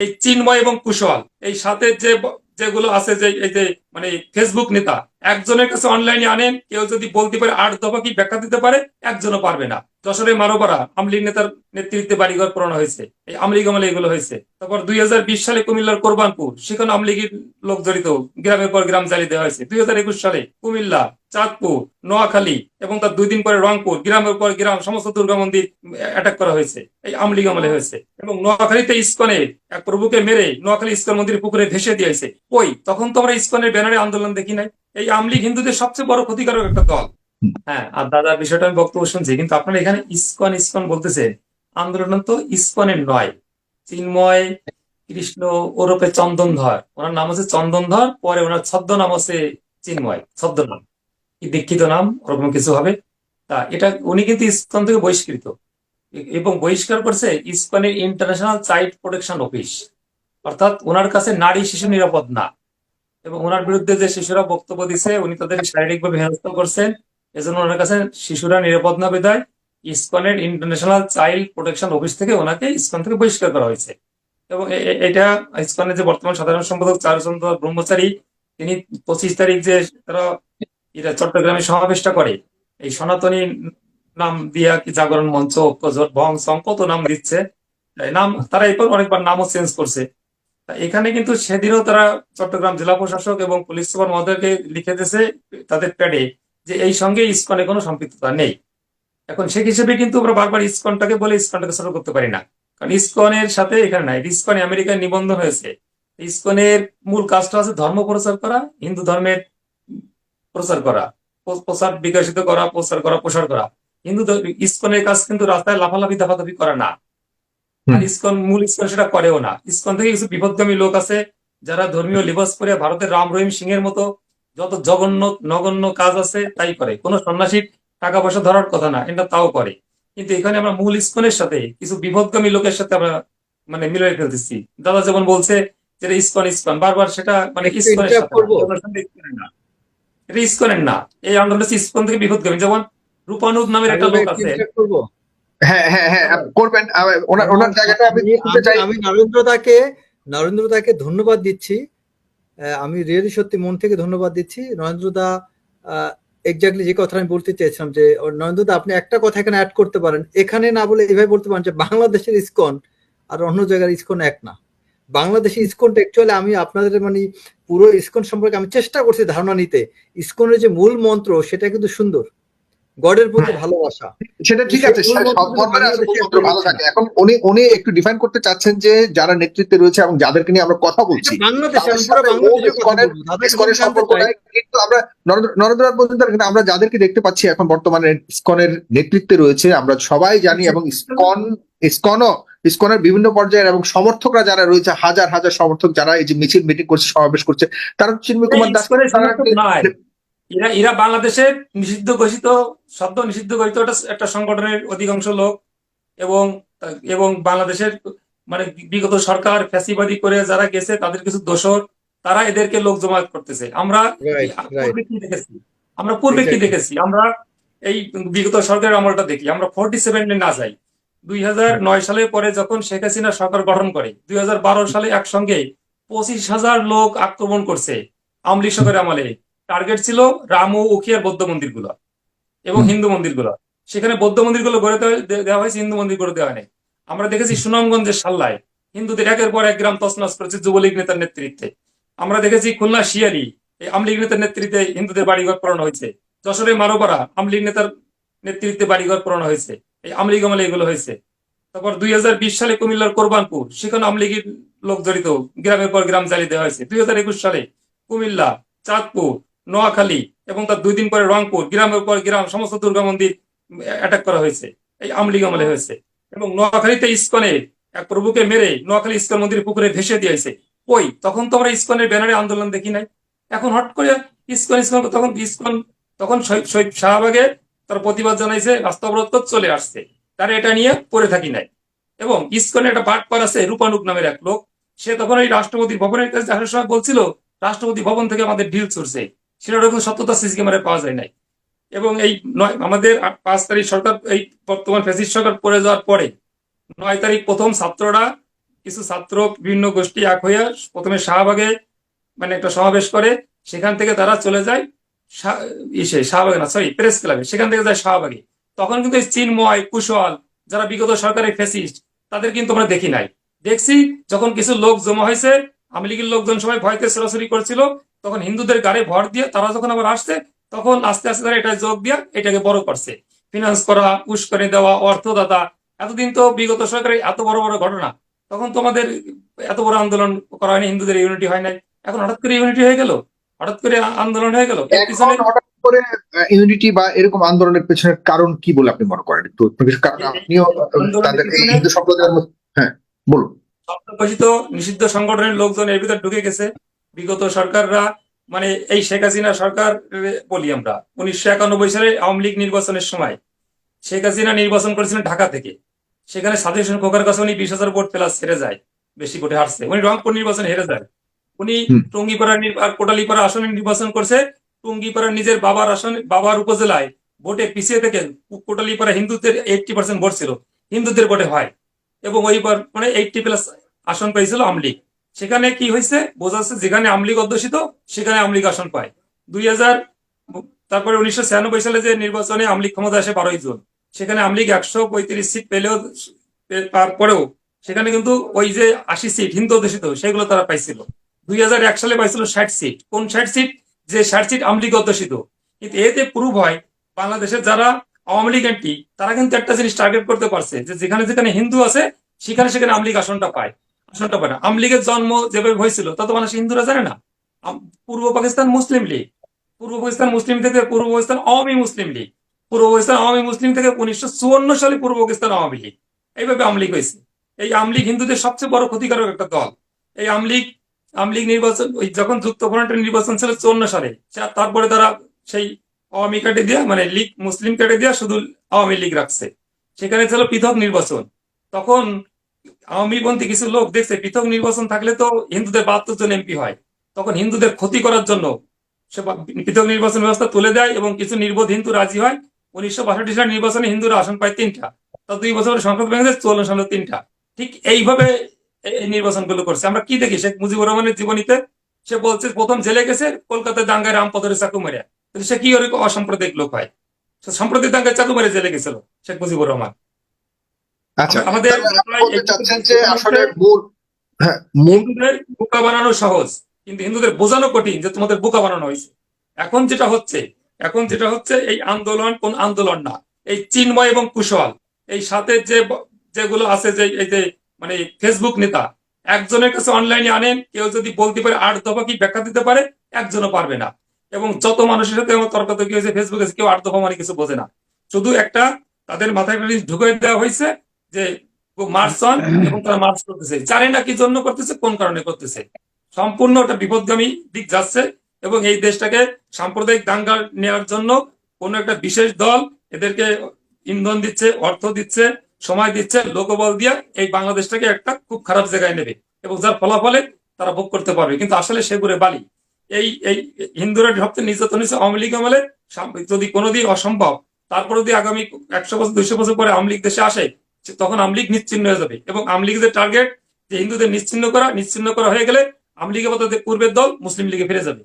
এই চিন্ময় এবং কুশল এই সাথে যে যেগুলো আছে যে এই যে মানে ফেসবুক নেতা। একজনের কাছে অনলাইনে আনেন, কেউ যদি বলতে পারে আট দফা কি ব্যাখ্যা দিতে পারে, একজনও পারবে না। যশোরের মারোপাড়া আমলিগ নেতার নেতৃত্বে বাড়িঘর পড়ানো হয়েছে। এই আমলিগ আমলে এগুলো হয়েছে। তারপর দুই সালে কুমিল্লার কোরবানপুর সেখানে আমলিগের লোক জড়িত। গ্রামের পর গ্রাম জ্বালিয়ে দেওয়া হয়েছে। দুই সালে কুমিল্লা, চাঁদপুর, নোয়াখালী এবং তার দুই দিন পরে রংপুর, গ্রামের পর গ্রাম, সমস্ত দুর্গা মন্দির অ্যাটাক করা হয়েছে। এই আমলিগ আমলে হয়েছে। এবং নোয়াখালীতে ইস্কনে এক প্রভুকে মেরে নোয়াখালী ইস্কন মন্দির পুকুরে ভেসে দিয়েছে। ওই তখন তো আমরা ইস্কনের ব্যানারে আন্দোলন দেখি নাই। এই আমলিগ হিন্দুদের সবচেয়ে বড় ক্ষতিকারক একটা দল। হ্যাঁ আর দাদার বিষয়টা আমি বক্তব্য শুনছি, কিন্তু আপনারা এখানে ইস্কন ইস্কন বলতেছে, আন্দোলন তো ইস্কনের নয়। চিন্ময়, কৃষ্ণ, ওরফে চন্দনধর। ওনার নাম হচ্ছে চন্দনধর, পরে ওনার ছদ্ম নাম হচ্ছে চিন্ময় ছদ্ম নাম দীক্ষিত নাম, ওরকম কিছু হবে। তা এটা, উনি কিন্তু ইস্কন থেকে বহিষ্কৃত। এবং বহিষ্কার করছে ইস্কনের ইন্টারন্যাশনাল চাইল্ড প্রোটেকশন অফিস অর্থাৎ ওনার কাছে নারী শিশু নিরাপদ না। এবং ওনার বিরুদ্ধে যে শিশুরা বক্তব্য দিছে, উনি তাদের শারীরিকভাবে হেনস্থা করছেন। এজন্য ওনার কাছে শিশুরা নিরাপদ না বিদায়। ইসকনের ইন্টারন্যাশনাল চাইল্ড প্রোটেকশন অফিস থেকে ওনাকে ইসকন থেকে বহিষ্কার করা হয়েছে। এবং এটা ইসকনের যে বর্তমান সাধারণ সম্পাদক চারুচন্দ্র ব্রহ্মচারী, তিনি পঁচিশ তারিখ যে তারা চট্টগ্রামে সমাবেশটা করে, এই সনাতনী নাম দিয়া কি জাগরণ মঞ্চ সং, কত নাম দিচ্ছে। নাম, তারা এরপর অনেকবার নামও চেঞ্জ করছে। এখানে কিন্তু সেদিনও তারা চট্টগ্রাম জেলা প্রশাসক এবং পুলিশ সুপার মহোদয়কে লিখে দিয়েছে তাদের প্যাডে যে এই সঙ্গে ইসকনে কোনো সম্পৃক্ততা নেই। এখন সে হিসেবে কিন্তু আমরা বারবার ইসকনটাকে বলে ইসকনটাকে ছোট করতে পারি না। কারণ ইসকনের সাথে এখানে নাই, ইসকন আমেরিকায় নিবন্ধন হয়েছে। ইসকনের মূল কাজটা আছে ধর্ম প্রচার করা, হিন্দু ধর্মের প্রচার করা প- প্রচার বিকশিত করা, প্রচার করা, প্রসার করা। হিন্দু ইসকনের কাজ কিন্তু রাস্তায় লাফালাফি দাফাদাফি করা না। আর। ইসকন মূল ইসকন সেটা করেও না। ইসকন থেকে কিছু বিপদগামী লোক আছে যারা ধর্মীয় লিবাস পরে ভারতের রাম রহিম সিং এর মতো যত জঘন্য নগণ্য কাজ আছে তাই করে। কোনো সন্ন্যাসীর টাকা পয়সা ধরার কথা না এটা তাও করে। কিন্তু এখানে আমরা মূল ইসকনের সাথে কিছু বিপদগামী লোকের সাথে আমরা মানে মিলিয়ে ফেলতেছি। দাদা যেমন বলছে যে ইসকন ইসকন। বারবার সেটা মানে ইসকনের সাথে? না, এটা ইসকনের না। এই আন্দোলন ইসকন থেকে বিপদগামী। যেমন রূপানুদ নামের একটা লোক আছে? হ্যাঁ হ্যাঁ হ্যাঁ করবেন ওনার ওনার জায়গাটা আমি আমি- শুনতে চাই। আমি নরেন্দ্রদাকে নরেন্দ্রদাকে ধন্যবাদ দিচ্ছি। আমি রিয়েলি সত্যি মন থেকে ধন্যবাদ দিচ্ছি। নরেন্দ্রদা এক্স্যাক্টলি যে কথা আমি বলতে চেয়েছিলাম যে ও, নরেন্দ্রদা আপনি একটা কথা এখানে অ্যাড করতে পারেন। এখানে না বলে এভাবে বলতে পারেন যে বাংলাদেশের ইসকন আর অন্য জায়গার ইসকন এক না। বাংলাদেশের ইসকনটা অ্যাকচুয়ালি আমি আপনাদের মানে পুরো ইসকন সম্পর্কে আমি চেষ্টা করছি ধারণা নিতে। ইসকনের যে মূল মন্ত্র সেটা কিন্তু সুন্দর। গডের প্রতি ভালোবাসা। সেটা ঠিক আছে ভালো থাকে। এখন উনি উনি একটু ডিফাইন করতে চাচ্ছেন যে যারা নেতৃত্বে রয়েছে এবং যাদেরকে নিয়ে আমরা কথা বলছি কিন্তু আমরা নরেন্দ্রনাথ মজুমদার কিন্তু আমরা যাদেরকে দেখতে পাচ্ছি এখন বর্তমানে ইসকনের নেতৃত্বে রয়েছে আমরা সবাই জানি এবং ইসকন ইসকনও ইসকনের বিভিন্ন পর্যায়ের এবং সমর্থকরা যারা রয়েছে হাজার হাজার সমর্থক যারা এই যে মিছিল মিটিং করছে সমাবেশ করছে তারা চিন্ময় কুমার দাস এরা এরা বাংলাদেশের নিষিদ্ধ ঘোষিত সদ্য নিষিদ্ধ ঘোষিত একটা সংগঠনের অধিকাংশ লোক এবং এবং বাংলাদেশের মানে বিগত সরকার ফ্যাসিবাদী করে যারা গেছে তাদের কিছু দোষর তারা এদেরকে লোক জমায়েত করতেছে। আমরা. পূর্বে কি দেখেছি। আমরা পূর্বে কি দেখেছি। আমরা এই বিগত সরকারের আমলটা দেখি। আমরা ফোর্টি সেভেনে না যাই। দুই হাজার নয় সালের পরে যখন শেখ হাসিনা সরকার গঠন করে দুই হাজার বারো সালে একসঙ্গে পঁচিশ হাজার লোক আক্রমণ করছে আওয়ামী লীগ সরকারের আমলে। টার্গেট ছিল রাম ও উখিয়ার বৌদ্ধ মন্দিরগুলো এবং। হিন্দু মন্দিরগুলো। সেখানে বৌদ্ধ মন্দিরগুলো গড়ে দেওয়া- হয়েছে হিন্দু মন্দির করে দেওয়া হয়নি আমরা দেখেছি সুনামগঞ্জের সাল্লায় হিন্দুদের একের পর এক গ্রাম তছনছ করেছে যুবলীগ নেতার নেতৃত্বে। আমরা দেখেছি খুলনা শিয়ালি এই আমলীগ নেতার নেতৃত্বে হিন্দুদের বাড়িঘর পড়ানো হয়েছে। যশোরে মারোপাড়া আমলীগ নেতার নেতৃত্বে বাড়িঘর পড়ানো হয়েছে। এই আমলীগ আমলে এগুলো হয়েছে। তারপর দুই হাজার বিশ সালে কুমিল্লার কোরবানপুর সেখানে আমলীগের লোক জড়িত গ্রামের পর গ্রাম জ্বালিয়ে দেওয়া হয়েছে। দুই হাজার একুশ সালে কুমিল্লা চাঁদপুর নোয়াখালী এবং তার দুই দিন পরে রংপুর, গ্রামের পর গ্রাম, সমস্ত দুর্গা মন্দির অ্যাটাক করা হয়েছে। এই আমলিগ আমলে হয়েছে। এবং নোয়াখালীতে ইস্কনে এক প্রভুকে মেরে নোয়াখালী ইস্কন মন্দির পুকুরে ভেসে দিয়েছে ওই তখন তো আমরা ইস্কনের ব্যানারে আন্দোলন দেখি নাই। এখন হট করে ইস্কন ইস্কন, তখন ইস্কন, তখন শহীদ শাহবাগে তার প্রতিবাদ জানাইছে, রাস্তা অবরোধ করে চলে আসছে। তারা এটা নিয়ে পড়ে থাকি নাই। এবং ইস্কনে একটা বাটপার আছে রূপানুক নামের এক লোক। সে তখন ওই রাষ্ট্রপতির ভবনের কাছে আসার সময় বলছিল, রাষ্ট্রপতি ভবন থেকে আমাদের ডিল চলছে সেটা ওরকম সত্যতা সিসি ক্যামেরায় পাওয়া যায় নাই। এবং এই নয়, আমাদের পাঁচ তারিখ সরকার, এই বর্তমান ফ্যাসিস্ট সরকার পড়ে যাওয়ার পরে নয় তারিখ প্রথম ছাত্ররা, কিছু ছাত্র বিভিন্ন গোষ্ঠী এক হইয়া প্রথমে শাহবাগে মানে একটা সমাবেশ করে, সেখান থেকে তারা চলে যায় ইসে, শাহবাগে না সরি প্রেস ক্লাবে, সেখান থেকে যায় শাহবাগে। তখন কিন্তু চিন্ময়, কুশল যারা বিগত সরকারের ফেসিস্ট তাদের কিন্তু আমরা দেখি নাই। দেখছি যখন কিছু লোক জমা হয়েছে, আওয়ামী লীগের লোকজন সবাই ভয়তে সরাসরি করছিল তখন হিন্দুদের গাড়ি ভর দিয়ে তারা যখন আবার আসছে তখন আস্তে আস্তে তারা এটা যোগ দিয়ে এটাকে বড় করছে। ফিনান্স করা উস্কানি দেওয়া অর্থদাতা এতদিন তো বিগত সরকারের এত বড় বড় ঘটনা। তখন তোমাদের এত বড় আন্দোলন করা হয়নি হিন্দুদের ইউনিটি হয় নাই। এখন হঠাৎ করে ইউনিটি হয়ে গেল? হঠাৎ করে আন্দোলন হয়ে গেল? হঠাৎ করে ইউনিটি বা এরকম আন্দোলনের পেছনের কারণ কি বলে আপনি মনে করেন? একটু কারণ আপনিও তাদের হিন্দু সম্প্রদায়ের হ্যাঁ বলুন। নিষিদ্ধ সংগঠনের লোকজন এর ভিতরে ঢুকে গেছে। বিগত সরকাররা মানে এই শেখ হাসিনা সরকার বলি আমরা উনিশশো একানব্বই সালে আওয়ামী লীগ নির্বাচনের সময় শেখ হাসিনা নির্বাচন করেছিলেন ঢাকা থেকে। সেখানে সাজেশন খোকার কাছে উনি বিশ হাজার ভোট প্লাস হেরে যায় বেশি কোটে হারছে। উনি রংপুর নির্বাচন হেরে যায়। উনি। টুঙ্গিপাড়া আর কোটালীপাড়া আসনে নির্বাচন করছে। টুঙ্গিপাড়া নিজের বাবার আসনে বাবার উপজেলায় ভোটে পিছিয়ে থেকে কোটালীপাড়া হিন্দুদের এইটটি পার্সেন্ট ভোট ছিল। হিন্দুদের ভোটে হয়। এবং ওইবার মানে এইটটি প্লাস আসন পেয়েছিল আমলিগ সেখানে কি হয়েছে? বোঝা যাচ্ছে যেখানে আমলিগ অধ্যুষিত, সেখানে আমলিগ আসন পায়। দুই হাজার, তারপরে উনিশশো ছিয়ানব্বই সালে যে নির্বাচনে আমলিগ ক্ষমতা আসে বারোই জুন, সেখানে আমলিগ একশো পঁয়ত্রিশ সিট পেলেও তারপরেও সেখানে কিন্তু ওই যে আশি সিট হিন্দু অধ্যুষিত, সেগুলো তারা পাইছিল। দুই হাজার এক সালে পাইছিল ষাট সিট। কোন ষাট সিট? যে ষাট সিট আমলিগ অধ্যুষিত। কিন্তু এতে প্রুভ হয় বাংলাদেশের যারা আওয়ামী লীগ এন্টি তারা কিন্তু একটা জিনিস টার্গেট করতে পারছে যে যেখানে যেখানে হিন্দু আছে, সেখানে সেখানে আমলিগ আসনটা পায়। পায় না। আমলিগের জন্ম যেভাবে হয়েছিল মানুষ হিন্দুরা জানে না। পূর্ব পাকিস্তান মুসলিম লীগ। পূর্ব পাকিস্তান মুসলিম থেকে পূর্ব পাকিস্তান আওয়ামী মুসলিম লীগ। পূর্ব পাকিস্তান আওয়ামী মুসলিম থেকে উনিশশো চুয়ান্ন সালে পূর্ব পাকিস্তান আওয়ামী লীগ। এইভাবে আমলিগ হয়েছে। এই আমলিগ হিন্দুদের সবচেয়ে বড় ক্ষতিকারক একটা দল। এই আমলিগ আমলিগ নির্বাচন, ওই যখন যুক্ত ফ্রন্টের নির্বাচন ছিল চুয়ান্ন সালে তারপরে তারা সেই আওয়ামী কাটে দিয়ে মানে লীগ, মুসলিম কাটে দিয়ে শুধু আওয়ামী লীগ রাখছে। সেখানে ছিল পৃথক নির্বাচন। তখন আওয়ামীপন্থী কিছু লোক দেখছে, পৃথক নির্বাচন থাকলে তো হিন্দুদের বাহাত্তর জন এমপি হয়। তখন হিন্দুদের ক্ষতি করার জন্য সে পৃথক নির্বাচন ব্যবস্থা তুলে দেয় এবং কিছু নির্বোধ হিন্দু রাজি হয়। উনিশশো বাষট্টি সালের নির্বাচনে হিন্দুরা আসন পায় তিনটা। তা দুই বছরের সংসদ ভেঙে যায় চুয়ান্ন সালে তিনটা। ঠিক এইভাবে এই নির্বাচনগুলো করছে। আমরা কি দেখি? শেখ মুজিবুর রহমানের জীবনীতে সে বলছে, প্রথম জেলে গেছে, কলকাতায় দাঙ্গায় রামপথরে চাকু মেরে। কিন্তু সে কি ওরকম অসাম্প্রদায়িক লোক হয়? সে সাম্প্রদায়িক দাঙ্গায় চাকু মেরে জেলে গেছিল, শেখ মুজিবুর রহমান। আচ্ছা আমাদের তাহলে আপনি বলতে চাচ্ছেন যে আসলে মূল হ্যাঁ হিন্দুদের বোকা বানানো সহজ কিন্তু হিন্দুদের বোঝানো কঠিন যে তোমাদের বোকা বানানো হয়েছে। এখন যেটা হচ্ছে এখন যেটা হচ্ছে এই আন্দোলন কোন আন্দোলন না এই চিন্ময় এবং কুশল এই সাথে যে যেগুলো আছে যে এই যে মানে ফেসবুক নেতা একজনের কাছে অনলাইনে আনেন কেউ যদি বলতে পারে আট দফা কি ব্যাখ্যা দিতে পারে একজনও পারবে না। এবং যত মানুষের সাথে আমার তর্কাতর্কি হয়েছে ফেসবুকে কেউ আট দফা মানে কিছু বোঝে না। শুধু একটা তাদের মাথায় একটা জিনিস ঢুকে দেওয়া হয়েছে যে মার্চ এবং তারা মার্চ করতেছে। জানে না কি জন্য করতেছে? কোন কারণে করতেছে? সম্পূর্ণ ওটা বিপদগামী দিক যাচ্ছে এবং এই দেশটাকে সাম্প্রদায়িক দাঙ্গা নেওয়ার জন্য কোন একটা বিশেষ দল এদেরকে ইন্ধন দিচ্ছে, অর্থ দিচ্ছে, সময় দিচ্ছে, লোকবল দিয়ে এই বাংলাদেশটাকে একটা খুব খারাপ জায়গায় নেবে এবং যার ফলাফলে তারা ভোগ করতে পারবে। কিন্তু আসলে সেগুরে বালি। এই এই হিন্দুরা সবচেয়ে নির্যাতন হয়েছে আওয়ামী লীগ আমলে। যদি কোনোদিন অসম্ভব, তারপরে যদি আগামী একশো বছর, দুইশো বছর পরে আওয়ামী লীগ দেশে আসে সে- তখন আমলিগ নিশ্চিন্ন হয়ে যাবে। এবং আমলিগের টার্গেট যে হিন্দুদের নিশ্চিন্ন করা নিশ্চিন্ন করা হয়ে গেলে আমলিগের মতো পূর্বের দল মুসলিম লীগে ফিরে যাবে।